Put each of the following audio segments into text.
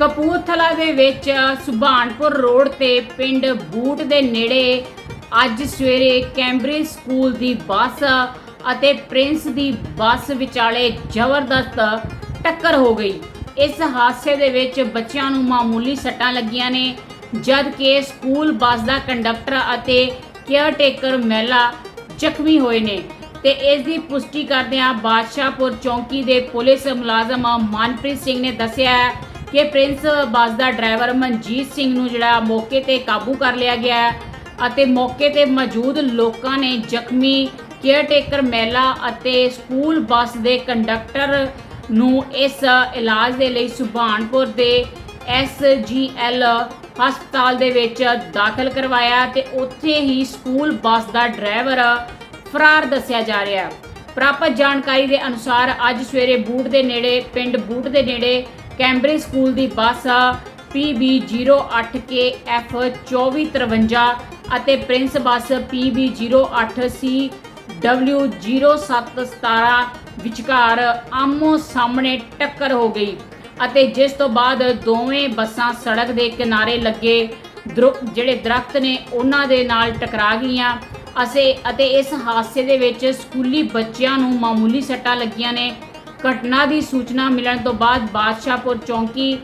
ਕਪੂਰਥਲਾ ਦੇ ਵਿੱਚ ਸੁਭਾਨਪੁਰ ਰੋਡ ਤੇ ਪਿੰਡ ਬੂਟ ਦੇ ਨੇੜੇ ਅੱਜ ਸਵੇਰੇ ਕੈਂਬਰਿਜ ਸਕੂਲ ਦੀ ਬੱਸ ਅਤੇ ਪ੍ਰਿੰਸ ਦੀ ਬੱਸ ਵਿਚਾਲੇ ਜ਼ਬਰਦਸਤ ਟੱਕਰ ਹੋ ਗਈ। ਇਸ ਹਾਦਸੇ ਦੇ ਵਿੱਚ ਬੱਚਿਆਂ ਨੂੰ ਮਾਮੂਲੀ ਸੱਟਾਂ ਲੱਗੀਆਂ ਨੇ ਜਦ ਕਿ ਸਕੂਲ ਬੱਸ ਦਾ ਕੰਡਕਟਰ ਅਤੇ ਕੇਅਰਟੇਕਰ ਮਹਿਲਾ ਜ਼ਖਮੀ ਹੋਏ ਨੇ ਤੇ ਇਸ ਦੀ ਪੁਸ਼ਟੀ ਕਰਦਿਆਂ ਬਾਦਸ਼ਾਹਪੁਰ ਚੌਂਕੀ ਦੇ ਪੁਲਿਸ ਮੁਲਾਜ਼ਮ ਮਨਪ੍ਰੀਤ ਸਿੰਘ ਨੇ ਦੱਸਿਆ ਹੈ ਕਿ ਪ੍ਰਿੰਸ ਬੱਸ ਦਾ ਡਰਾਈਵਰ ਮਨਜੀਤ ਸਿੰਘ ਨੂੰ ਜਿਹੜਾ ਮੌਕੇ ਤੇ ਕਾਬੂ ਕਰ ਲਿਆ ਗਿਆ ਅਤੇ ਮੌਕੇ ਤੇ ਮੌਜੂਦ ਲੋਕਾਂ ਨੇ ਜ਼ਖਮੀ ਕੇਅਰਟੇਕਰ ਮਹਿਲਾ ਅਤੇ ਸਕੂਲ ਬੱਸ ਦੇ ਕੰਡਕਟਰ ਨੂੰ ਇਸ ਇਲਾਜ ਦੇ ਲਈ ਸੁਭਾਨਪੁਰ ਦੇ ਐਸਜੀਐਲ ਹਸਪਤਾਲ ਦੇ ਵਿੱਚ ਦਾਖਲ ਕਰਵਾਇਆ ਤੇ ਉੱਥੇ ਹੀ ਸਕੂਲ ਬੱਸ ਦਾ ਡਰਾਈਵਰ ਫਰਾਰ ਦੱਸਿਆ ਜਾ ਰਿਹਾ ਹੈ। ਪ੍ਰਾਪਤ ਜਾਣਕਾਰੀ ਦੇ ਅਨੁਸਾਰ ਅੱਜ ਸਵੇਰੇ ਬੂਟ ਦੇ ਨੇੜੇ, ਪਿੰਡ ਬੂਟ ਦੇ ਨੇੜੇ ਕੈਂਬਰਿਜ ਸਕੂਲ ਦੀ ਬੱਸ PB08KF2453 ਅਤੇ ਪ੍ਰਿੰਸ ਬੱਸ PB08CW0717 ਵਿਚਕਾਰ ਆਮੋ ਸਾਹਮਣੇ ਟੱਕਰ ਹੋ ਗਈ ਅਤੇ ਜਿਸ ਤੋਂ ਬਾਅਦ ਦੋਵੇਂ ਬੱਸਾਂ ਸੜਕ ਦੇ ਕਿਨਾਰੇ ਲੱਗੇ, ਦਰੁ- ਜਿਹੜੇ ਦਰਖਤ ਨੇ ਉਹਨਾਂ ਦੇ ਨਾਲ ਟਕਰਾ ਗਈਆਂ। ਅਸੇ ਅਤੇ ਇਸ ਹਾਦਸੇ ਦੇ ਵਿੱਚ ਸਕੂਲੀ ਬੱਚਿਆਂ ਨੂੰ ਮਾਮੂਲੀ ਸੱਟਾਂ ਲੱਗੀਆਂ ਨੇ। ਘਟਨਾ ਦੀ ਸੂਚਨਾ ਮਿਲਣ ਤੋਂ ਬਾਅਦ ਬਾਦਸ਼ਾਹਪੁਰ ਚੌਂਕੀ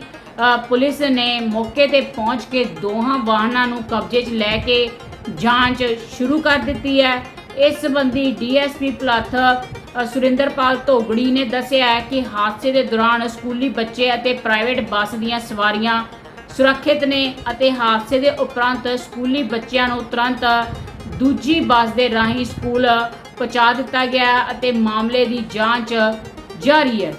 ਪੁਲਿਸ ਨੇ ਮੌਕੇ ਤੇ ਪਹੁੰਚ ਕੇ ਦੋਹਾਂ ਵਾਹਨਾਂ ਨੂੰ ਕਬਜ਼ੇ 'ਚ ਲੈ ਕੇ ਜਾਂਚ ਸ਼ੁਰੂ ਕਰ ਦਿੱਤੀ ਹੈ। ਇਸ ਸੰਬੰਧੀ ਡੀਐਸਪੀ ਪਲੱਥ ਅ, ਸੁਰਿੰਦਰਪਾਲ ਧੋਗੜੀ ਨੇ ਦੱਸਿਆ ਹੈ ਕਿ ਹਾਦਸੇ ਦੇ ਦੌਰਾਨ ਸਕੂਲੀ ਬੱਚੇ ਅਤੇ ਪ੍ਰਾਈਵੇਟ ਬੱਸ ਦੀਆਂ ਸਵਾਰੀਆਂ ਸੁਰੱਖਿਅਤ ਨੇ ਅਤੇ ਹਾਦਸੇ ਦੇ ਉਪਰੰਤ ਸਕੂਲੀ ਬੱਚਿਆਂ ਨੂੰ ਤੁਰੰਤ ਦੂਜੀ ਬੱਸ ਦੇ ਰਾਹੀਂ ਸਕੂਲ ਪਹੁੰਚਾ ਦਿੱਤਾ ਗਿਆ ਅਤੇ ਮਾਮਲੇ ਦੀ ਜਾਂਚ ਜਾਰੀ ਹੈ।